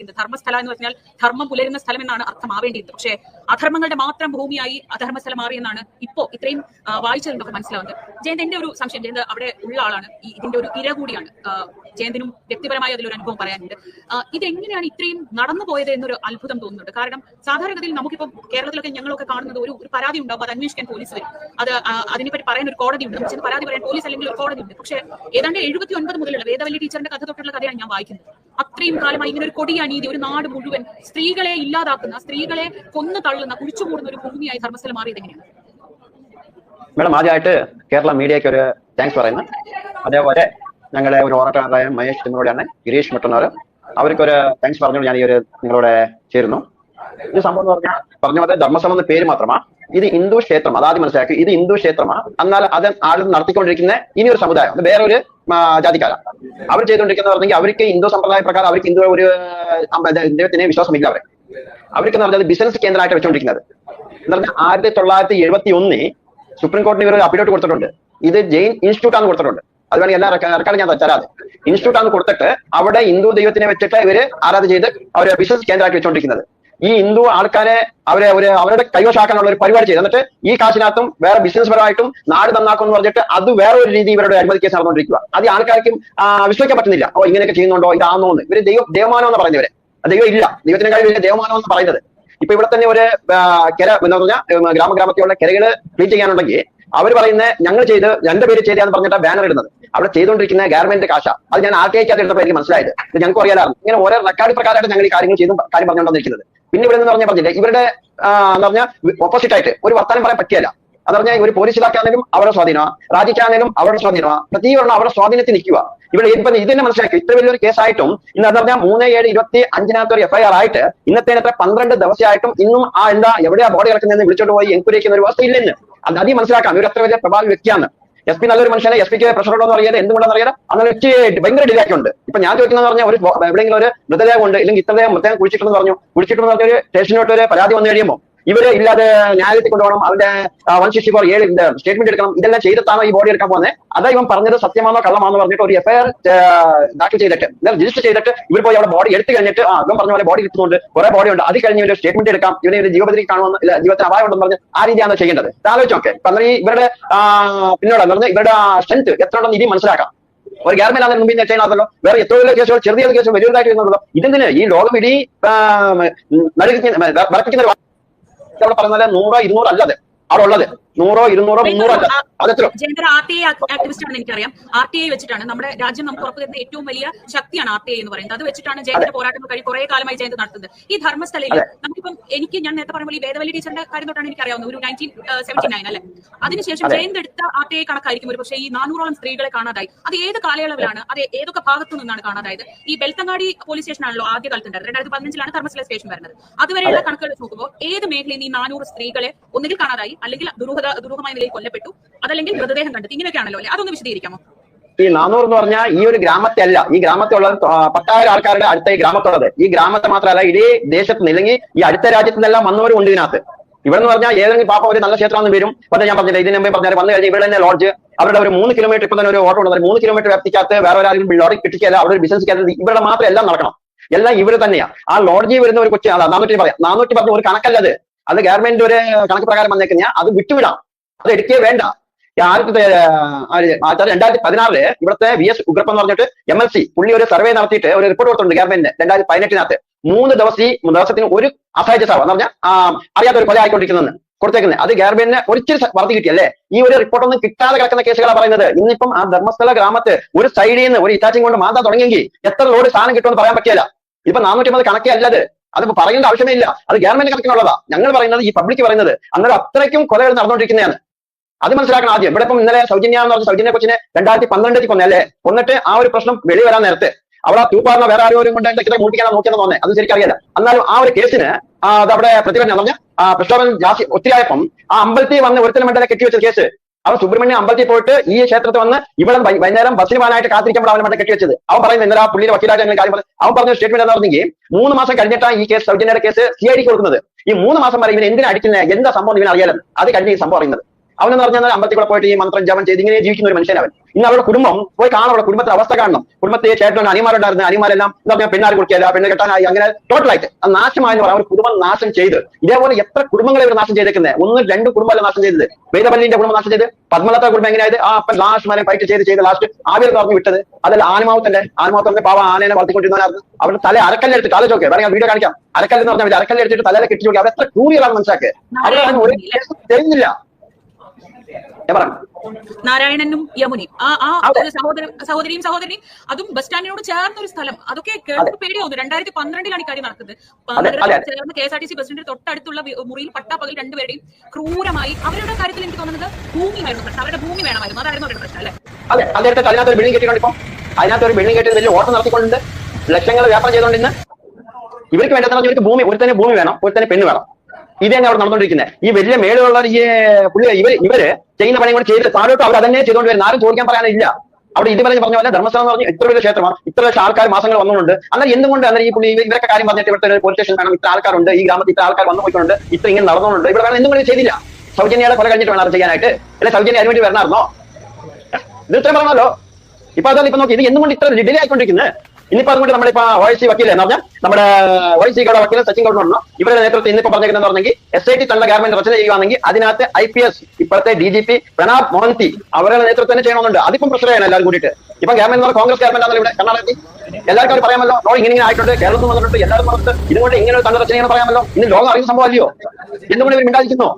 ഇത് ധർമ്മസ്ഥല എന്ന് പറഞ്ഞാൽ ധർമ്മം പുലരുന്ന സ്ഥലം എന്നാണ് അർത്ഥമാവേണ്ടിയിരുന്നത് പക്ഷേ അധർമ്മങ്ങളുടെ മാത്രം ഭൂമിയായി അധർമ്മസ്ഥലം മാറിയെന്നാണ് ഇപ്പോ ഇത്രയും ആ, വായിച്ചതിനൊക്കെ മനസ്സിലാവുന്നത്. ജയന്ത് എന്റെ ഒരു സംശയം ജയന്ത് അവിടെ ഉള്ള ആളാണ്. ഈ ഇതിന്റെ ഒരു ഇര കൂടിയാണ്. ജയന്തിനും വ്യക്തിപരമായ അതിലൊരു അനുഭവം പറയാനുണ്ട്. ഇതെങ്ങനെയാണ് ഇത്രയും നടന്നു പോയത് എന്നൊരു അത്ഭുതം തോന്നുന്നുണ്ട്. കാരണം സാധാരണഗതിയിൽ നമുക്കിപ്പം കേരളത്തിലൊക്കെ ഞങ്ങളൊക്കെ കാണുന്നത് ഒരു ഒരു പരാതി ഉണ്ടാവും. അത് അന്വേഷിക്കാൻ പോലീസ് വരും. അത് അതിനെപ്പറ്റി പറയാൻ ഒരു കോടതി ഉണ്ട്. ചെന്ന് പരാതി പറയാൻ പോലീസ് അല്ലെങ്കിൽ ഒരു കോടതി ഉണ്ട്. പക്ഷേ ഏതാണ്ട് എഴുപത്തി ഒൻപത് മുതലുള്ള വേദവല്ലി ടീച്ചറിന്റെ കഥ തൊട്ടുള്ള കഥയാണ് ഞാൻ വായിക്കുന്നത്. അത്രയും കാലമായി ഇങ്ങനെ ഒരു കൊടിയ അനീതി ഒരു നാട് മുഴുവൻ സ്ത്രീകളെ ഇല്ലാതാക്കുന്ന സ്ത്രീകളെ കൊന്നു തള്ളുന്ന കുഴിച്ചു കൂടുന്ന ഒരു ഭൂമിയായി ധർമ്മസ്ഥലം മാറിയത് എങ്ങനെയാണ്? മേഡം ആദ്യമായിട്ട് കേരള മീഡിയയ്ക്ക് ഒരു താങ്ക്സ് പറയുന്നു. അതേപോലെ ഞങ്ങളുടെ ഒരു ഓറട്ടറായ മഹേഷ് തിമ്മറോടെയാണ് ഗിരീഷ് മറ്റന്നാർ അവർക്കൊരു താങ്ക്സ് പറഞ്ഞു ഞാൻ ഈ ഒരു നിങ്ങളോട് ചേരുന്നു. ഒരു സംഭവം എന്ന് പറഞ്ഞാൽ പറഞ്ഞ പോലെ ധർമ്മസ്ഥലം എന്ന പേര് മാത്രമാ. ഇത് ഹിന്ദു ക്ഷേത്രം അതാദ്യം മനസ്സിലാക്കി. ഇത് ഹിന്ദു ക്ഷേത്രമാണ് എന്നാൽ അത് ആളുകൾ നടത്തിക്കൊണ്ടിരിക്കുന്ന ഇനി ഒരു സമുദായം അത് വേറൊരു ജാതിക്കാരാണ് അവർ ചെയ്തുകൊണ്ടിരിക്കുന്നത് പറഞ്ഞെങ്കിൽ അവർക്ക് ഹിന്ദു സമ്പ്രദായ പ്രകാരം അവർക്ക് ഹിന്ദു ഒരു ദൈവത്തിന് വിശ്വാസമില്ല അവരെ അവർക്ക് എന്ന് പറഞ്ഞാൽ ബിസിനസ് കേന്ദ്രമായിട്ട് വെച്ചുകൊണ്ടിരിക്കുന്നത്. എന്ന് പറഞ്ഞാൽ ആയിരത്തി തൊള്ളായിരത്തി എഴുപത്തി ഒന്നിൽ സുപ്രീം കോടതി ഇവർ അപ്പിലോട്ട് കൊടുത്തിട്ടുണ്ട്. ഇത് ജെയിൻ ഇൻസ്റ്റിറ്റ്യൂട്ട് ആണ് കൊടുത്തിട്ടുണ്ട്. അത് വേണമെങ്കിൽ എല്ലാ റെക്കോർഡ് ഞാൻ തരാതെ ഇൻസ്റ്റിറ്റ്യൂട്ട് ആണ് കൊടുത്തിട്ട് അവിടെ ഹിന്ദു ദൈവത്തിനെ വെച്ചിട്ട് ഇവർ ആരാധന ചെയ്ത് അവരെ ബിസിനസ് കേന്ദ്രമാക്കി വെച്ചുകൊണ്ടിരിക്കുന്നത്. ഈ ഹിന്ദു ആൾക്കാരെ അവരെ ഒരു അവരുടെ കൈവശാക്കാനുള്ള ഒരു പരിപാടി ചെയ്തു. എന്നിട്ട് ഈ കാശിനകത്തും വേറെ ബിസിനസ് പരമായിട്ടും നാട് നന്നാക്കും എന്ന് പറഞ്ഞിട്ട് അത് വേറെ ഒരു രീതി ഇവരുടെ അഴിമതി കേസ് നടന്നുകൊണ്ടിരിക്കുക. അത് ആൾക്കാർക്കും വിശ്വസിക്കാൻ പറ്റുന്നില്ല. ഓ ഇങ്ങനെയൊക്കെ ചെയ്യുന്നുണ്ടോ? ഇതാണോ എന്ന്. ഇവർ ദൈവം ദേവമാനം എന്ന് പറയുന്നവരെ. ദൈവം ഇല്ല. ദൈവത്തിനെക്കാളും വലിയ ദേവമാനം എന്ന് പറയുന്നത്. ഇപ്പൊ ഇവിടെ തന്നെ ഒരു കര എന്ന് പറഞ്ഞാൽ ഗ്രാമ ഗ്രാമത്തിലുള്ള കരകൾ ക്ലീൻ ചെയ്യാനുണ്ടെങ്കിൽ അവർ പറയുന്നത് ഞങ്ങൾ ചെയ്ത് എന്റെ പേര് ചെയ്താന്ന് പറഞ്ഞിട്ട് ബാനർ ഇടുന്നത്. അവിടെ ചെയ്തുകൊണ്ടിരിക്കുന്ന ഗവൺമെന്റ് കാശ അത് ഞാൻ ആർ ടി ഐക്കകത്ത് എടുത്തപ്പോൾ എനിക്ക് മനസ്സിലായത്? ഞങ്ങൾക്ക് അറിയാലായിരുന്നു. ഇങ്ങനെ ഓരോ റെക്കോർഡ് പ്രകാരമായിട്ട് ഞങ്ങൾ ഈ കാര്യങ്ങൾ ചെയ്തും കാര്യം പറഞ്ഞുകൊണ്ടിരിക്കുന്നത് പിന്നെ ഇവിടെ നിന്ന് പറഞ്ഞ പറഞ്ഞില്ല ഇവരുടെ എന്ന് പറഞ്ഞാൽ ഓപ്പോസിറ്റ് ആയിട്ട് ഒരു വർത്തമാനം പറയാൻ പറ്റിയല്ല. അത് പറഞ്ഞാൽ ഒരു പോലീസ് ഇതാക്കാണെങ്കിലും അവരുടെ സ്വാധീനമാണ് രാജിക്കാണെങ്കിലും അവരുടെ സ്വാധീനമാണ് പ്രതികരണം അവരുടെ സ്വാധീനത്തിൽ നിൽക്കുക ഇവിടെ ഇപ്പം ഇത് തന്നെ മനസ്സിലാക്കി. ഇത്ര വലിയൊരു കേസായിട്ടും ഇന്ന് എന്ന് പറഞ്ഞാൽ മൂന്ന് ഏഴ് ഇരുപത്തി അഞ്ചിനകത്ത് ഒരു എഫ്ഐആർ ആയിട്ട് ഇന്നത്തെ പന്ത്രണ്ട് ദിവസമായിട്ടും ഇന്നും ആ എന്താ എവിടെയാ ബോഡി കിടക്കുന്നതെന്ന് വിളിച്ചോണ്ട് പോയി എൻക്വയറി ഒരു അവസ്ഥ ഇല്ലെന്ന് അത് മനസ്സിലാക്കാം. ഇവർ അത്ര വലിയ പ്രഭാവി വ്യക്തിയാണ്. എസ് പി നല്ലൊരു മനുഷ്യനെ എസ് പിക്ക് പ്രഷർ ഉണ്ടോ എന്ന് അറിയാതെ എന്തുകൊണ്ടെന്ന് അറിയാതെ അങ്ങനെ വെച്ച് ഭയങ്കര ഡിലേക്ക് ഉണ്ട് ഇപ്പൊ ഞാൻ ചോദിക്കുന്നത് പറഞ്ഞ ഒരു എവിടെയെങ്കിലും ഒരു മൃതദേഹം ഉണ്ട് ഇല്ലെങ്കിൽ ഇത്രദേഹം മൃതദേഹം കുഴിച്ചിട്ടെന്ന് പറഞ്ഞു. കുഴിച്ചിട്ടെന്ന് പറഞ്ഞ ഒരു സ്റ്റേഷനോട്ട് ഒരു പരാതി വന്നു കഴിയുമ്പോൾ ഇവർ ഇല്ലാതെ ന്യായത്തിൽ കൊണ്ടുപോകണം. അവന്റെ വൺ സിക്സ്റ്റി ഫോർ ഏഴ് സ്റ്റേറ്റ്മെന്റ് എടുക്കണം. ഇതെല്ലാം ചെയ്തിട്ടാണോ ഈ ബോഡി എടുക്കാൻ പോകുന്നത്? അതാ ഇവൻ പറഞ്ഞത് സത്യമാണോ കള്ളമാണോ പറഞ്ഞിട്ട് ഒരു എഫ്ഐആർ ദാഖൽ ചെയ്തിട്ട് രജിസ്റ്റർ ചെയ്തിട്ട് ഇവർ പോയി അവിടെ ബോഡി എടുത്തു കഴിഞ്ഞിട്ട് ആ ഇവൻ പറഞ്ഞ പോലെ ബോഡി എടുത്തുകൊണ്ട് കുറെ ബോഡി ഉണ്ട്. അത് കഴിഞ്ഞ് ഇവർ സ്റ്റേറ്റ്മെന്റ് എടുക്കാം. ഇവനെ ഒരു ജീവിതത്തിൽ കാണുമെന്ന് ജീവിതത്തിന് അപായം ഉണ്ടെന്ന് പറഞ്ഞ് ആ രീതിയാണ് ചെയ്യേണ്ടത്. ആലോചിച്ച് നോക്കെ പറഞ്ഞ ഇവരുടെ പിന്നോട് പറഞ്ഞ ഇവരുടെ സ്ട്രെങ്ത് എത്ര ഉണ്ടെന്ന് ഇനി മനസ്സിലാക്കാം. ഒരു ഗവൺമെന്റ് മുമ്പിൽ മുമ്പ് ചെയ്യണമല്ലോ വേറെ എത്രയോ കേസുകൾ ചെറിയ കേസുകൾ വലിയതായിട്ട് വരുന്നുണ്ടല്ലോ. ഇതിന് ഈ ലോകം ഇടി വർപ്പിക്കുന്ന ഒരു അവിടെ പറയുന്നത് നൂറ് ഇരുന്നൂറ് അല്ലത് അവിടെ ഉള്ളത്. നൂറോ ഇരുന്നൂറോ മുന്നൂറോ അതെത്ര ആർ ടി ഐ ആക്ടിവിസ്റ്റ് ആണെന്ന് എനിക്കറിയാം. ആർ ടി ഐ വെച്ചിട്ടാണ് നമ്മുടെ രാജ്യം നമുക്ക് ഉറപ്പുവരുന്ന ഏറ്റവും വലിയ ശക്തിയാണ് ആർ ടി ഐ എന്ന് പറയുന്നത്. അത് വെച്ചിട്ടാണ് ജയന്തിന്റെ പോരാട്ടം കഴിഞ്ഞ് കുറെ കാലമായി ജയന്ത് നടത്തുന്നത്. ഈ ധർമ്മസ്ഥലയിൽ നമുക്കിപ്പം എനിക്ക് ഞാൻ നേരത്തെ പറഞ്ഞ പോലെ ഈ വേദവല്ലി ടീച്ചറിന്റെ കാര്യം തൊട്ടാണ് എനിക്ക് അറിയാവുന്നത് ഒരു നയന്റീൻ സെവന്റി നയൻ അല്ലെ? അതിനുശേഷം അതെ. ജയന്ത് എടുത്ത ആർ ടി ഐ കണക്കായിരിക്കും. ഒരു പക്ഷേ ഈ നാനൂറോളം സ്ത്രീകളെ കാണാതായി. അത് ഏത് കാലയളവിലാണ്? അത് ഏതൊക്കെ ഭാഗത്തു നിന്നാണ് കാണാതായത്? ഈ ബെൽത്തങ്ങാടി പോലീസ് സ്റ്റേഷനാണല്ലോ ആദ്യ കാലത്ത് ഉണ്ടായത് രണ്ടായിരത്തി പതിനഞ്ചിലാണ് ധർമ്മസ്ഥല സ്റ്റേഷൻ വരുന്നത്. അതുവരെയുള്ള കണക്കുകൾ നോക്കുമ്പോൾ ഏത് മേഖലയിൽ ഈ നാനൂറ് സ്ത്രീകളെ ഒന്നുകിൽ കാണാതായി അല്ലെങ്കിൽ ദുരൂഹത ദുരൂഹമായ നിലയിൽ കൊല്ലപ്പെട്ടു. അതല്ലെങ്കിൽ മൃതദേഹം കണ്ടെത്തി. ഇങ്ങനെയൊക്കെയാണല്ലോ അല്ലെ? അതൊന്ന് വിശദീകരിക്കാമോ? ഈ നാനൂറ് എന്ന് പറഞ്ഞാൽ ഈ ഒരു ഗ്രാമത്തെ അല്ല ഈ ഗ്രാമത്തുള്ള പത്തായിരം ആൾക്കാരുടെ അടുത്ത ഈ ഗ്രാമത്തുള്ളത്. ഈ ഗ്രാമത്തെ മാത്രമല്ല ഇതേ ദേശത്ത് നിന്ന് ഇല്ലെങ്കിൽ ഈ അടുത്ത രാജ്യത്ത് നിന്നെല്ലാം വന്നവരും ഉണ്ട് ഇതിനകത്ത്. ഇവിടെ എന്ന് പറഞ്ഞാൽ ഏതെങ്കിലും പാപ്പ ഒരു നല്ല ക്ഷേത്രമെന്ന് വരും. പക്ഷേ ഞാൻ പറഞ്ഞില്ല ഇതിന് മുമ്പേ പറഞ്ഞാൽ വന്നു കഴിഞ്ഞാൽ ഇവിടെ തന്നെ ലോഡ്ജ് അവരുടെ ഒരു മൂന്ന് കിലോമീറ്റർ ഇപ്പൊ തന്നെ ഒരു ഓട്ടോ ഉണ്ട് മൂന്ന് കിലോമീറ്റർ വ്യാപ്തിക്കകത്ത് വേറെ ഒരാളും ലോറി കിട്ടിക്കല്ല അവിടെ ഒരു ബിസിനസ് കയറി ഇവരുടെ മാത്രം എല്ലാം നടക്കണം. എല്ലാം ഇവർ തന്നെയാണ് ആ ലോഡ്ജിൽ വരുന്ന ഒരു കൊച്ചു നാനൂറ്റി പറയാം നാനൂറ്റി പറഞ്ഞ ഒരു കണക്കല്ലത് അത് ഗവൺമെന്റ് ഒരു കണക്ക് പ്രകാരം വന്നേക്കുന്ന അത് വിട്ടുവിടാം. അത് എടുക്കേ വേണ്ട. ആദ്യത്തെ രണ്ടായിരത്തി പതിനാറിൽ ഇവിടുത്തെ വി എസ് ഉഗ്രപ്പ് എന്ന് പറഞ്ഞിട്ട് എം എൽ സി പുള്ളി ഒരു സർവേ നടത്തിയിട്ട് ഒരു റിപ്പോർട്ട് കൊടുത്തിട്ടുണ്ട് ഗവൺമെന്റിന് രണ്ടായിരത്തി പതിനെട്ടിനകത്ത്. മൂന്ന് ദിവസം ദിവസത്തിന് ഒരു അസഹജ സാവ് എന്ന് പറഞ്ഞാൽ അറിയാത്ത ഒരു കൊല ആയിക്കൊണ്ടിരിക്കുന്നതെന്ന് കൊടുത്തേക്കുന്നത് അത് ഗവൺമെന്റിന് ഒരിച്ചിരി വർദ്ധി കിട്ടിയല്ലേ? ഈ ഒരു റിപ്പോർട്ടൊന്നും കിട്ടാതെ കിടക്കുന്ന കേസുകളാണ് പറയുന്നത്. ഇന്നിപ്പം ആ ധർമ്മസ്ഥല ഗ്രാമത്ത് ഒരു സൈഡിൽ നിന്ന് ഒരു ഇറ്റാച്ചിങ് കൊണ്ട് മാതാ തുടങ്ങിയെങ്കിൽ എത്ര ലോഡ് സാധനം കിട്ടുമെന്ന് പറയാൻ പറ്റിയല്ല. ഇപ്പൊ നാനൂറ്റി അമ്പത് കണക്കേ അല്ലത്. അതിപ്പോ പറയേണ്ട ആവശ്യമേ ഇല്ല. അത് ഗവൺമെന്റ് കണക്കിനുള്ളതാ. ഞങ്ങൾ പറയുന്നത് ഈ പബ്ലിക് പറയുന്നത് അന്നേരം അത്രയ്ക്കും കൊലകൾ നടന്നുകൊണ്ടിരിക്കുന്നതാണ്. അത് മനസ്സിലാക്കണം ആദ്യം. ഇവിടെ ഇപ്പം ഇന്നലെ സൗജന്യ എന്ന് പറഞ്ഞ സൗജന്യ കൊച്ചിനെ രണ്ടായിരത്തി പന്ത്രണ്ടിൽ കൊന്നല്ലേ കൊന്നിട്ട് ആ ഒരു പ്രശ്നം വെളി വരാൻ നേരത്തെ. അവിടെ തൂപ്പാർന്ന വേറെ ആരോരും കൊണ്ട് ഇത്ര മൂട്ടിക്കാനാ നോക്കിയെന്ന് തോന്നേ. അത് ശരിക്കറിയില്ല എന്നാലും ആ ഒരു കേസിന് ആ, അത് അവിടെ പ്രതികരണം പറഞ്ഞ പ്രക്ഷോഭം ജാസ്തി ഒത്തിരി ആയപ്പം ആ അമ്പലത്തിൽ വന്ന് ഒരുത്തരം മണ്ഡലം കെട്ടിവെച്ച കേസ് അവൻ സുബ്രഹ്മണ്യ അമ്പലത്തിൽ പോയിട്ട് ഈ ക്ഷേത്രത്തിൽ വന്ന് ഇവിടെ വൈകുന്നേരം ബസ്സിന് പോകാനായിട്ട് കാത്തിരിക്കുമ്പോൾ അവനെ മറ്റേ കെട്ടിവെച്ചത് അവൻ പറയുന്നത് ഇന്നലെ ആ പുള്ളിയുടെ വക്കീലായിട്ട് കാര്യം പറഞ്ഞു. അവൻ പറഞ്ഞ സ്റ്റേറ്റ്മെന്റ് എന്ന് പറഞ്ഞെങ്കിൽ മൂന്ന് മാസം കഴിഞ്ഞിട്ടാണ് ഈ കേസ് സൗജന്യയുടെ കേസ് സി ഐ ഡി കൊടുക്കുന്നത്. ഈ മൂന്ന് മാസം വരെ ഇവൻ എന്തിനാ അടിക്കുന്നത്? എന്താ സംഭവം ഇവൻ അറിയാലോ. അത് കഴിഞ്ഞ് ഈ സംഭവം അറിയുന്നത്. അവനെന്ന് പറഞ്ഞാൽ അമ്പലത്തിൽ കൂടെ പോയിട്ട് ഈ മന്ത്രം ജപം ചെയ്ത് ഇങ്ങനെ ജീവിക്കുന്ന ഒരു മനുഷ്യൻ അവൻ. ഇന്ന് അവരുടെ കുടുംബം പോയി കാണണം അവരുടെ കുടുംബത്തെ അവസ്ഥ കാണണം. കുടുംബത്തെ ചേട്ടൻ അനിമാരുണ്ടായിരുന്നു അനിമാരെല്ലാം എന്താ പറഞ്ഞാൽ പെണ്ണാർ കൊടുക്കില്ല പെണ്ണ് കെട്ടാനായി അങ്ങനെ ടോട്ടലായിട്ട് അത് നാശമായെന്ന് പറയാം ഒരു കുടുംബം നാശം ചെയ്ത്. ഇതേപോലെ എത്ര കുടുംബങ്ങളെ ഇവർ നാശം ചെയ്തേക്കുന്നത് ഒന്ന് രണ്ട് കുടുംബമല്ല നാശം ചെയ്തത്? വേദപല്ലിന്റെ കുടുംബം നാശം ചെയ്ത് പത്മലത്ത കുടുംബം എങ്ങനെയായത്? ആ അപ്പൻ ലാസ്റ്റ് വരെ ഫൈറ്റ് ചെയ്ത് ചെയ്ത് ലാസ്റ്റ് ആവിയിൽ പറഞ്ഞു വിട്ടത്. അതല്ല ആനമാവത്തിന്റെ ആനമാവത്തിന്റെ പാവ ആനേനെ വളർത്തിക്കൊണ്ടിരുന്നവരായിരുന്നു അവരുടെ തല അരക്കല്ലെടുത്ത് ആലോചിച്ചോക്കെ വേറെ വീഡിയോ കാണിക്കാം. അരക്കല്ലെന്ന് പറഞ്ഞാൽ അരക്കല്ലെടുത്തിട്ട് തലയിലെ കെട്ടി നോക്കി അവർ എത്ര ക്രൂരികളാണ് മനസ്സിലാക്കുക അവരെ ഒരു കേസും തരുന്നില്ല നാരായണനും യമുനയും. ആ ആ ഒരു സഹോദര സഹോദരിയും സഹോദരിയും അതും ബസ് സ്റ്റാൻഡിനോട് ചേർന്ന ഒരു സ്ഥലം. അതൊക്കെ കേട്ട് പേടിയാവുന്നു. രണ്ടായിരത്തി പന്ത്രണ്ടിലാണ് ഇക്കാര്യം കാര്യം നടക്കുന്നത്. ചേർന്ന് K S R T C ബസിന്റെ തൊട്ടടുത്തുള്ള മുറിയിൽ പട്ടാപ്പകൽ രണ്ടുപേരുടെയും ക്രൂരമായി അവരുടെ കാര്യത്തിൽ എനിക്ക് തോന്നുന്നത് ഭൂമി വേണം പ്രശ്നം? അവരുടെ ഭൂമി വേണമായിരുന്നു. അതായിരുന്നു അവരുടെ പ്രശ്നം അല്ലെ? അതെ അതിനകത്ത് അതിനകത്ത് ഒരു ബിൽഡിംഗ് ഇപ്പം. അതിനകത്ത് ഒരു ബിൽഡിംഗ് കെട്ടി വലിയ ഓട്ടം നടത്തിക്കൊണ്ട് ലക്ഷങ്ങൾ വ്യാപാരം ചെയ്തുകൊണ്ട് ഇവർക്ക് വേണ്ടതെന്ന് പറഞ്ഞാൽ ഇവർക്ക് ഭൂമി ഒരുത്തന്നെ ഭൂമി വേണം ഒരുത്തന്നെ പെണ്ണ് വേണം. ഇത് തന്നെ അവിടെ നടന്നുകൊണ്ടിരിക്കുന്നത് ഈ വലിയ മേളുള്ള ഈ പുള്ളി ഇവർ ഇവർ ചെയ്യുന്ന പണി കൂടെ ചെയ്ത് താഴോട്ട് അവർ അതന്നെ ചെയ്തുകൊണ്ട് വരുന്നത് ആരും ചോദിക്കാൻ പറയാനില്ല. അവിടെ ഇതുവരെ പറഞ്ഞ പോലെ ധർമ്മസ്ഥലം എന്ന് പറഞ്ഞാൽ ഇത്ര വലിയ ക്ഷേത്രമാണ്. ഇത്ര ലക്ഷം ആൾക്കാർ മാസങ്ങൾ വന്നുകൊണ്ട്. അന്നേരം എന്തുകൊണ്ട് അന്നേരം ഈ പുള്ളി ഇവരൊക്കെ കാര്യം പറഞ്ഞിട്ട് ഒരു പോലീസ് സ്റ്റേഷൻ വേണം ഇത്ര ആൾക്കാരുണ്ട്? ഈ ഗ്രാമത്തിൽ ഇത്ര ആൾക്കാർ വന്നു പോയിട്ടുണ്ട്. ഇത്ര ഇങ്ങനെ നടന്നുകൊണ്ട് ഇവിടെ കാരണം എന്തുകൊണ്ട് ചെയ്തില്ല. സൗജന്യയുടെ കൊല കഴിഞ്ഞിട്ട് വേണം ചെയ്യാനായിട്ട്. അല്ലെ സൗജന്യ അതിനുവേണ്ടി വരണമായിരുന്നോ? ഇത് ഇത്രയും പറഞ്ഞല്ലോ. ഇപ്പൊ അതല്ല ഇപ്പൊ നോക്കി ഇത് എന്തുകൊണ്ട് ഇത്ര ഡിലേ ആയിക്കൊണ്ടിരിക്കുന്നത് ഇനിയിപ്പോ അതുകൊണ്ട് നമ്മുടെ ഇപ്പൊ ഒ സി വക്കീലെ എന്ന് പറഞ്ഞാൽ നമ്മുടെ ഒ സി കട വക്കീൽ സച്ചിൻ ഗൗഡ് പറഞ്ഞു ഇവരുടെ നേതൃത്വത്തിൽ ഇന്നിപ്പോ പറഞ്ഞിരിക്കുന്നത് പറഞ്ഞെങ്കിൽ എസ് ഐ ടി തന്നെ ഗവൺമെന്റ് റചന ചെയ്യുകയാണെങ്കിൽ അതിനകത്ത് ഐ പി എസ് ഇപ്പോഴത്തെ D G P Pranab Mohanty അവരുടെ നേതൃത്വം തന്നെ ചെയ്യണമെന്നുണ്ട്. അതിപ്പം പ്രശ്നമാണ് എല്ലാവരും കൂടിയിട്ട്. ഇപ്പൊ ഗവൺമെന്റ് പറഞ്ഞാൽ കോൺഗ്രസ് ഗവൺമെന്റ് ആണല്ലോ ഇവിടെ. കർണാടകത്തിൽ എല്ലാവർക്കും പറയാമല്ലോ. നോ ഇങ്ങനെ ഇങ്ങനെ ആയിട്ടുണ്ട്. കേരളത്തിൽ വന്നിട്ടുണ്ട്. എല്ലാവരും പറഞ്ഞിട്ട് ഇതുകൊണ്ട് ഇങ്ങനെ ഒരു തള്ള റചനയെന്ന് പറയാമല്ലോ. ഇന്ന് ലോകം അറിയുന്ന സംഭവം അല്ലയോ? എന്തുകൊണ്ട് ഇവർ മിണ്ടാതിരിക്കുന്നു?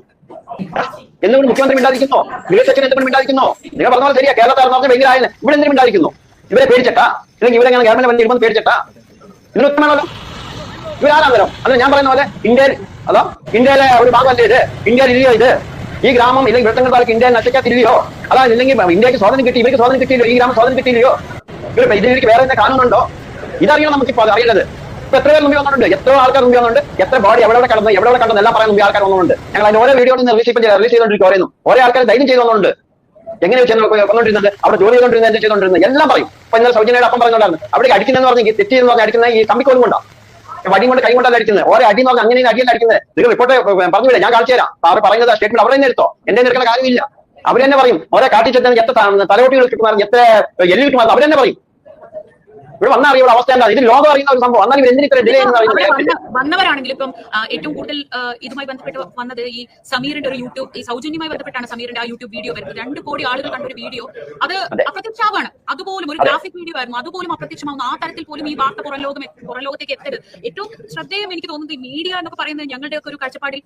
എന്തുകൊണ്ട് മുഖ്യമന്ത്രി മിണ്ടാതിരിക്കുന്നു? മികച്ച എന്തുകൊണ്ട് മിണ്ടാതിരിക്കുന്നു? നിങ്ങൾ പറഞ്ഞ പോലെ ശരിയാ. കേരളത്തിൽ ഭയങ്കര ആയാലും ഇവിടെ എന്തിനും മിണ്ടാതിരിക്കുന്നു? ഇവരെ പേടിച്ചട്ടാ. അല്ലെങ്കിൽ ഇവരെ ഞാൻ ഗവൺമെന്റ് വണ്ടി ഇരുന്ന് പേടിച്ചിട്ടാ. ഇതിന് ഉത്തരമാണല്ലോ ഇവരാരാന്നേരം അത് ഞാൻ പറയുന്ന പോലെ ഇന്ത്യയിൽ അതോ? ഇന്ത്യയിലെ ഒരു ഭാഗമല്ലേ ഇത്? ഇന്ത്യയിൽ ഇല്ലയോ ഇത്? ഈ ഗ്രാമം ഇല്ലെങ്കിൽ വൃത്തങ്ങൾ താലൂക്ക് ഇന്ത്യയിൽ നശിക്കാത്തില്ലയോ? അതാ ഇല്ലെങ്കിൽ ഇന്ത്യയ്ക്ക് സ്വാതന്ത്ര്യം കിട്ടി ഇവർക്ക് സ്വാതന്ത്ര്യം കിട്ടിയില്ലോ ഈ ഗ്രാമം സ്വാതന്ത്ര്യം കിട്ടിയില്ലയോ? ഇവർ ഇതിലേക്ക് വേറെ എന്താ കാണുന്നുണ്ടോ? ഇതറിയണം നമുക്ക് ഇപ്പോൾ അറിയുന്നത് ഇപ്പൊ എത്ര പേർ മുമ്പിൽ വന്നിട്ടുണ്ട്. എത്ര ആൾക്കാർ മുമ്പിൽ വന്നിട്ടുണ്ട്. എത്ര ബോഡി എവിടെ കടന്നു എവിടെ കടന്നു എല്ലാം പറയാൻ മുമ്പിൽ ആൾക്കാർ വന്നിട്ടുണ്ട്. ഞങ്ങൾ അതിന് ഓരോ വീഡിയോ റിലീസ് ഇപ്പം റിലീസ് ചെയ്തുകൊണ്ടിരിക്കും ഓരോ ആൾക്കാർ ധൈര്യം ചെയ്തു വന്നിട്ടുണ്ട്. എങ്ങനെ വെച്ചാൽ വന്നുകൊണ്ടിരുന്നത് അവിടെ ജോലി ചെയ്തുകൊണ്ടിരുന്നത് എന്താ ചെയ്തുകൊണ്ടിരുന്നത് എല്ലാം പറയും. ഇപ്പൊ ഇന്നലെ സൗജന്യയുടെ അപ്പം പറഞ്ഞുകൊണ്ടായിരുന്നു അവിടെ അടിക്കുന്നതെന്ന് പറഞ്ഞു തെറ്റി എന്ന് പറഞ്ഞാൽ അടിക്കുന്ന ഈ കമ്പിക്കോലും കൊണ്ടാ. വടി കൊണ്ട് കൈ കൊണ്ടല്ല അടിക്കുന്നത്. ഓരോ അടി നോക്കാം അങ്ങനെ അടിയല്ല അടിക്കുന്നത്. നിങ്ങൾ റിപ്പോർട്ട് പറഞ്ഞില്ല ഞാൻ കാണിച്ചു തരാം. സാറ് പറയുന്നത് സ്റ്റേറ്റ്മെന്റ് അവരെ തന്നെ എടുത്തോ. എന്റെ നിൽക്കുന്ന കാര്യമില്ല. അവർ തന്നെ പറയും. ഓരോ കാട്ടിച്ചെത്തുന്ന എത്ര ത- തലയോട്ടികൾ കിട്ടുന്ന എത്ര എല്ല് കിട്ടുന്ന അവർ പറയും. ഇവിടെ വന്നാൽ അറിയുള്ള അവസ്ഥ എന്താ? ഇത് ലോകം അറിയുന്ന ഒരു സംഭവം. എന്നാൽ ഇവർ എന്തിന് ഇത്ര ഡിലേ വന്നവരാണെങ്കിലും ഇപ്പം ഏറ്റവും കൂടുതൽ ഇതുമായി ബന്ധപ്പെട്ട് വന്നത് ഈ സമീറിന്റെ ഒരു യൂട്യൂബ് ഈ സൗജന്യമായി ബന്ധപ്പെട്ടാണ് സമീറിന്റെ ആ യൂട്യൂബ് വീഡിയോ വരുന്നത്. രണ്ട് കോടി ആളുകൾ കണ്ട ഒരു വീഡിയോ. അത് അപ്രത്യക്ഷമാണ് അതുപോലും ഒരു ഗ്രാഫിക് വീഡിയോ ആയിരുന്നു. അതുപോലും അപ്രത്യക്ഷമാവുന്നു ആ തരത്തിൽ പോലും ഈ വാർത്ത പുറം ലോകം പുറം ലോകത്തേക്ക് എത്തരുത്. ഏറ്റവും ശ്രദ്ധേയം എനിക്ക് തോന്നുന്നത് ഈ മീഡിയ എന്നൊക്കെ പറയുന്നത് ഞങ്ങളുടെ ഒക്കെ ഒരു കാഴ്ചപ്പാടിൽ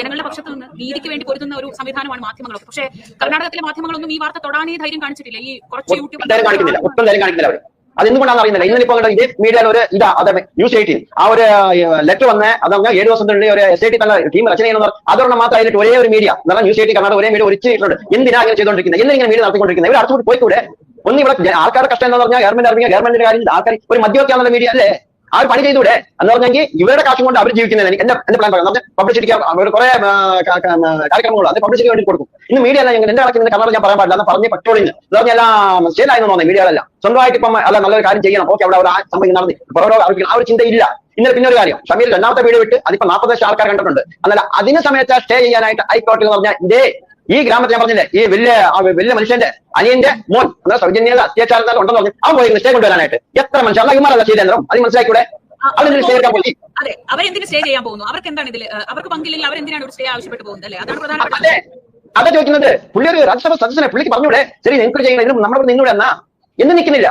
ജനങ്ങളുടെ പക്ഷത്ത് നിന്ന് നീതിക്ക് വേണ്ടി പൊരുതുന്ന ഒരു സംവിധാനമാണ് മാധ്യമങ്ങളൊക്കെ. പക്ഷേ കർണാടകത്തിലെ മാധ്യമങ്ങളൊന്നും ഈ വാർത്ത തൊടാനേ ധൈര്യം കാണിച്ചിട്ടില്ല. ഈ കുറച്ച് ധൈര്യം കാണിക്കുന്നില്ല. യൂട്യൂബ് അതെന്തുകൊണ്ടാണെന്ന് അറിയുന്നില്ല. ഇന്നലെ ഇപ്പോൾ ഇതേ മീഡിയയിൽ ഒരു ഇതാ അതെ ന്യൂസ് എയ്റ്റീൻ ആ ഒരു ലെറ്റർ വന്ന് അത് പറഞ്ഞാൽ ഏഴ് ദിവസത്തിനുള്ളിൽ ഒരു എസ് ഐ ടി തന്നെ ടീം രചന ചെയ്യുന്നത് അതുകൊണ്ട് മാത്രം അതിന്റെ ഒരേ ഒരു മീഡിയ എന്നാൽ ന്യൂസ് എയ്റ്റി കർണാടക ഒരേ മീഡിയ ഒരിച്ചിട്ടുണ്ട് എന്തിനാ അങ്ങനെ ചെയ്തുകൊണ്ടിരിക്കുന്നത്? എന്തിനാ മീഡിയ നടത്തിക്കൊണ്ടിരിക്കുന്നത്? ഇവർ അടുത്തുകൂടി പോയിക്കൂടെ? ഒന്ന് ഇവിടെ ആൾക്കാരുടെ കഷ്ടം എന്ന് പറഞ്ഞാൽ ഗവൺമെന്റ് അറിയുക ഗവൺമെന്റിന്റെ കാര്യം ആൾക്കാർ ഒരു മധ്യമൊക്കെയാണല്ലോ മീഡിയ അല്ലേ? ആ ഒരു പണി ചെയ്തൂടെ എന്ന് പറഞ്ഞെങ്കിൽ ഇവരുടെ കാശും കൊണ്ട് അവർ ജീവിക്കുന്നതിന് എന്റെ എന്റെ പ്ലാൻ പറയാം പബ്ലിസിറ്റിക്ക് അവർ കുറെ കാര്യക്രമങ്ങൾ അത് പബ്ലിസിറ്റിക്ക് വേണ്ടി കൊടുക്കും. ഇന്ന് മീഡിയ അല്ല ഞങ്ങൾ എന്റെ കണക്കിന് ഞാൻ പറയാൻ പാടില്ല. എന്ന് പറഞ്ഞ് പറ്റോളിന്ന് എന്ന് എല്ലാം സ്റ്റേലായിരുന്നു തോന്നുന്നത് മീഡിയകളല്ല സ്വന്തമായിട്ട് ഇപ്പം അല്ല നല്ലൊരു കാര്യം ചെയ്യണം. ഓക്കെ അവിടെ ആ സംഭവം നടന്നു. ഓരോ ആ ഒരു ചിന്തയില്ല ഇന്നലെ പിന്നെ ഒരു കാര്യം. ഷമീർ രണ്ടാമത്തെ വീട് വിട്ട് അതിപ്പോ നാൽപ്പത് ലക്ഷം ആൾക്കാർ കണ്ടിട്ടുണ്ട്. എന്നാൽ അതിന് സമയത്ത് സ്റ്റേ ചെയ്യാനായിട്ട് ഹൈക്കോടതി എന്ന് പറഞ്ഞാൽ ഇതേ ഈ ഗ്രാമത്തിൽ ഞാൻ പറഞ്ഞില്ലേ ഈ വലിയ വലിയ മനുഷ്യന്റെ അനിയന്റെ മോൻ സൗജന്യത സൗജന്യ അത്യാചാരം ഉണ്ടെന്ന് പറഞ്ഞു അവൻ പോയി സ്റ്റേ കൊണ്ടുവരാനായിട്ട്. എത്ര മനുഷ്യർ അല്ല ഇമാരല്ല ചെയ്തേന്ദ്രം അത് മനസ്സിലാക്കൂടെ അതിന് സ്റ്റേ എടുക്കാൻ പോയി. അതെ അവരെന്തിന് സ്റ്റേ ചെയ്യാൻ പോകുന്നു? അവർക്ക് എന്താണ് ഇതിൽ അവർക്ക് പങ്കില്ലെങ്കിൽ അവരെന്തിനാണ് ഒരു സ്റ്റേ ആവശ്യപ്പെട്ട് പോകുന്നത് അല്ലേ? അതാണ് അതെ. ചോദിക്കുന്നത് പുള്ളി ഒരു രാജ്യസഭ സദസ്യനെ പുള്ളിക്ക് പറഞ്ഞൂടെ? ശരി നിങ്ങൾക്ക് ചെയ്യുന്നത് ഇതിന് നമ്മുടെ നിന്നൂടെ എന്നാ? എന്ന് നിൽക്കുന്നില്ല.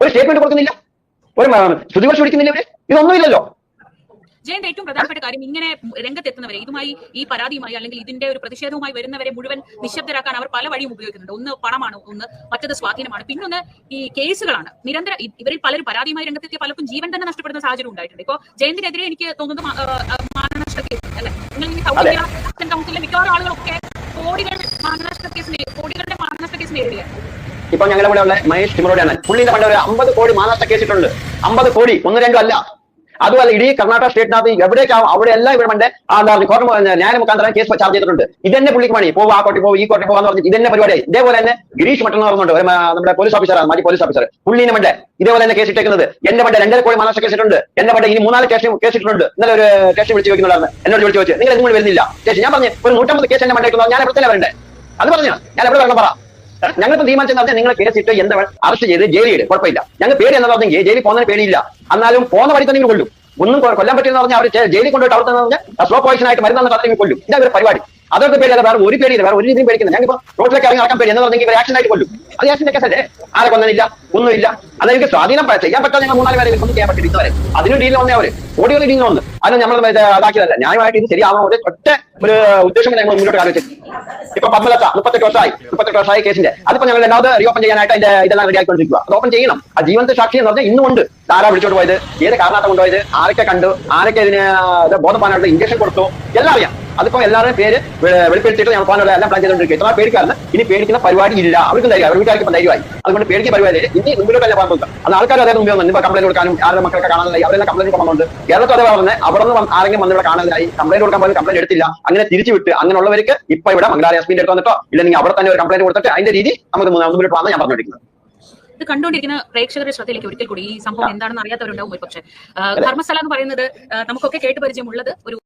ഒരു സ്റ്റേറ്റ്മെന്റ് കൊടുക്കുന്നില്ല. ഒരു സ്തുതിവർഷം പിടിക്കുന്നില്ല ഇവർ? ഇതൊന്നുമില്ലല്ലോ. ജയന്റെ ഏറ്റവും പ്രധാനപ്പെട്ട കാര്യം ഇങ്ങനെ രംഗത്തെത്തുന്നവരെ ഇതുമായി ഈ പരാതിയുമായി അല്ലെങ്കിൽ ഇതിന്റെ ഒരു പ്രതിഷേധവുമായി വരുന്നവരെ മുഴുവൻ നിശബ്ദരാക്കാൻ അവർ പല വഴിയും ഉപയോഗിക്കുന്നുണ്ട്. ഒന്ന് പണമാണ് ഒന്ന് മറ്റത് സ്വാധീനമാണ്. പിന്നൊന്ന് ഈ കേസുകളാണ്. നിരന്തരം ഇവരിൽ പലരും പരാതിയുമായി രംഗത്തെത്തിയ പലർക്കും ജീവൻ തന്നെ നഷ്ടപ്പെടുന്ന സാഹചര്യം ഉണ്ടായിട്ടുണ്ട്. ഇപ്പോ ജയന്തിനെതിരെ എനിക്ക് തോന്നുന്നത് മാനനഷ്ട കേസ് അല്ലെ? നിങ്ങൾ കൗൺസിലെ മിക്കവാറും ആളുകളൊക്കെ കോടികൾ മാനനഷ്ട കേസ് നേ- കോടികളുടെ മാനനഷ്ട കേസ് നേരിടുകയാണ്. ഇപ്പൊ ഞങ്ങളുടെ കൂടെ ഉള്ള മഹേഷ് ടിമറോടെയാണ് പുള്ളിന്റെ പണ്ട് ഒരു അമ്പത് കോടി മാനനഷ്ട കേസിട്ടുണ്ട് അമ്പത് കോടി ഒന്ന് രണ്ടും അല്ല. അതുമല്ല ഇടീ കർണാടക സ്റ്റേറ്റിനകത്ത് എവിടേക്കാവും അവിടെ എല്ലാം ഇവിടെ മണ്ടേ എന്താ കോടതി ന്യായ മുഖാന്തരം കേസ് ചാർജ് ചെയ്തിട്ടുണ്ട്. ഇതന്നെ പുള്ളിക്ക് പണി. പോകും ആ കോട്ടി പോകും ഈ കോട്ടി പോകാന്ന് പറഞ്ഞു ഇതന്നെ പരിപാടിയായി ഇതേപോലെ തന്നെ ഗിരീഷ് മട്ടൻ പറഞ്ഞുണ്ട് നമ്മുടെ പോലീസ് ഓഫീസറാണ് മാറ്റി പോലീസ് ഓഫീസർ പുള്ളിനെ മണ്ടേ ഇതേപോലെ തന്നെ കേസ് ഇട്ടേക്കുന്നത്. എന്റെ മണ്ടേ രണ്ടര കോടി മാനനഷ്ട കേസിട്ടുണ്ട് എന്റെ മണ്ടേ ഇനി മൂന്നാൽ കേസ് കേസ് ഇട്ടിട്ടുണ്ട്. ഇന്നലെ ഒരു കേസ് വിളിച്ച് ചോദിക്കുന്നുണ്ടായിരുന്നു. എന്നോട് വിളിച്ച് ചോദിച്ചു നിങ്ങൾ എന്തുകൊണ്ട് വരുന്നില്ല. കേസ് ഞാൻ പറഞ്ഞു ഒരു നൂറ്റമ്പത് കേസ് എന്നെ മണ്ടേക്കുന്നത് ഞാൻ എവിടെ തന്നെ വരണ്ടേ? അത് പറഞ്ഞു ഞാൻ എവിടെ വരണം പറ. ഞങ്ങളിപ്പോ തീരുമാനിച്ചെന്ന് പറഞ്ഞാൽ നിങ്ങൾ കേസിട്ട് എന്താ അറസ്റ്റ് ചെയ്ത് ജയിലിട് കുഴപ്പമില്ല. ഞങ്ങൾ പേര് എന്ന് പറഞ്ഞെങ്കിൽ ജയിലിൽ പോകുന്നതിന് പേടിയില്ല. എന്നാലും പോകുന്ന വഴി തന്നെ കൊല്ലും. ഒന്നും കൊല്ലാൻ പറ്റില്ലെന്ന് പറഞ്ഞാൽ അവർ ജയിലിൽ കൊണ്ടുപോയിട്ട് അവിടെ തന്നെ പറഞ്ഞാൽ സ്ലോ പോയിസൺ ആയിട്ട് മരുന്നെന്ന് തന്നെ കൊല്ലും. ഇതാ ഒരു പരിപാടി. അതൊക്കെ പേടിയില്ല വേറെ ഒരു പേടിയില്ല വേറെ ഒരു രീതിയും പേടിക്കുന്നത് ഞങ്ങൾ റോഡിലേക്ക് ഇറങ്ങി നടക്കാൻ പേടി എന്ന് പറഞ്ഞെങ്കിൽ ആക്ഷൻ ആയിട്ട് കൊല്ലും. അത് ആക്ഷൻ കേസല്ലേ ആരെ കൊന്നില്ല ഒന്നുമില്ല. അതെനിക്ക് സ്വാധീനം ചെയ്യാൻ പറ്റാൻ ഞങ്ങൾ മൂന്നാൽ പേരെ ഒന്നും ചെയ്യാൻ പറ്റില്ല ഇതുവരെ. അതിന് ഡീലിൽ വന്നേ അവർ. ഓടിയുള്ള ഡീലിൽ വന്ന്. അതിന് നമ്മൾ അതാക്കിയതല്ല ന്യായമായിട്ട് ഇത് ശരിയാവാൻ ഒരു ഒറ്റ ഒരു ഉദ്ദേശം ഞങ്ങൾ മുന്നോട്ട് ആലോചിച്ചു ഇപ്പൊ പത്മലത്ത മുപ്പത്തെട്ട് വർഷമായി. മുപ്പത്തെട്ട് വർഷമായി കേസിന്റെ. അതിപ്പോ ഞങ്ങൾ രണ്ടാമത് റീഓപ്പൺ ചെയ്യാനായിട്ട് അതിന്റെ ഇതെല്ലാം റെഡി ആയിക്കൊണ്ടിരിക്കുക അത് ഓപ്പൺ ചെയ്യണം. ആ ജീവനത്തെ സാക്ഷി എന്ന് പറഞ്ഞാൽ ഇന്നും ഉണ്ട്. ആരാ വിളിച്ചോണ്ട് പോയത്. ഏത് കാരണത്തെ കൊണ്ടുപോയത്? ആരൊക്കെ കണ്ടു? ആരൊക്കെ ഇതിന് ഇത് ബോധപ്പാനായിട്ട് ഇഞ്ചക്ഷൻ കൊടുത്തു? എല്ലാം അറിയാം. അതിപ്പോ എല്ലാവരുടെയും പേര് വെളിപ്പെടുത്തിയിട്ട് ഞാൻ പോകാനുള്ള എല്ലാം പ്ലാൻ ചെയ്തുകൊണ്ടിരിക്കുക ഇത്ര പേടിക്കാരന് ഇനി പേടിക്കുന്ന പരിപാടി ഇല്ല. അവർക്കും ധൈര്യം അവർ വീട്ടുകാർക്ക് ഇപ്പം ധൈര്യമായി. അതുകൊണ്ട് പേടിക്കുന്ന പരിപാടി ഇനി മുമ്പിലോട്ടല്ല പറഞ്ഞു അത് ആൾക്കാർ അതേ മുമ്പിൽ വന്നു കംപ്ലൈന്റ് കൊടുക്കാനും ആരുടെ മക്കളൊക്കെ കാണാനായി അവരെല്ലാം കംപ്ലൈന്റ് കൊണ്ടുണ്ട് കേരളത്തിൽ അതേ പറഞ്ഞത് അവിടെ നിന്ന് ആരെങ്കിലും വന്ന് ഇവിടെ കാണാനായി കംപ്ലൈന്റ് കൊടുക്കാൻ പോലും കംപ്ലൈന്റ് എടുത്തില്ല. അങ്ങനെ തിരിച്ചു വിട്ട് അങ്ങനെയുള്ളവർക്ക് ഇപ്പൊ ഇവിടെ മംഗലാരി എസ്പിന്റെ അടുത്ത് വന്നിട്ടോ ഇല്ലെങ്കിൽ അവിടെ തന്നെ ഒരു കംപ്ലൈന്റ് കൊടുത്തിട്ട് അതിന്റെ രീതി നമുക്ക് മുമ്പിലോട്ട് പോകാൻ ഞാൻ പറഞ്ഞിരിക്കുന്നത് ഇത് കണ്ടുകൊണ്ടിരിക്കുന്ന പ്രേക്ഷകരുടെ ശ്രദ്ധയിലേക്ക് ഒരിക്കൽ കൂടി ഈ സംഭവം എന്താണെന്ന് അറിയാത്തവരുണ്ടാവും ഒരു പക്ഷേ ധർമ്മസ്ഥല എന്ന് പറയുന്നത് നമുക്കൊക്കെ കേട്ട് പരിചയമുള്ളത് ഒരു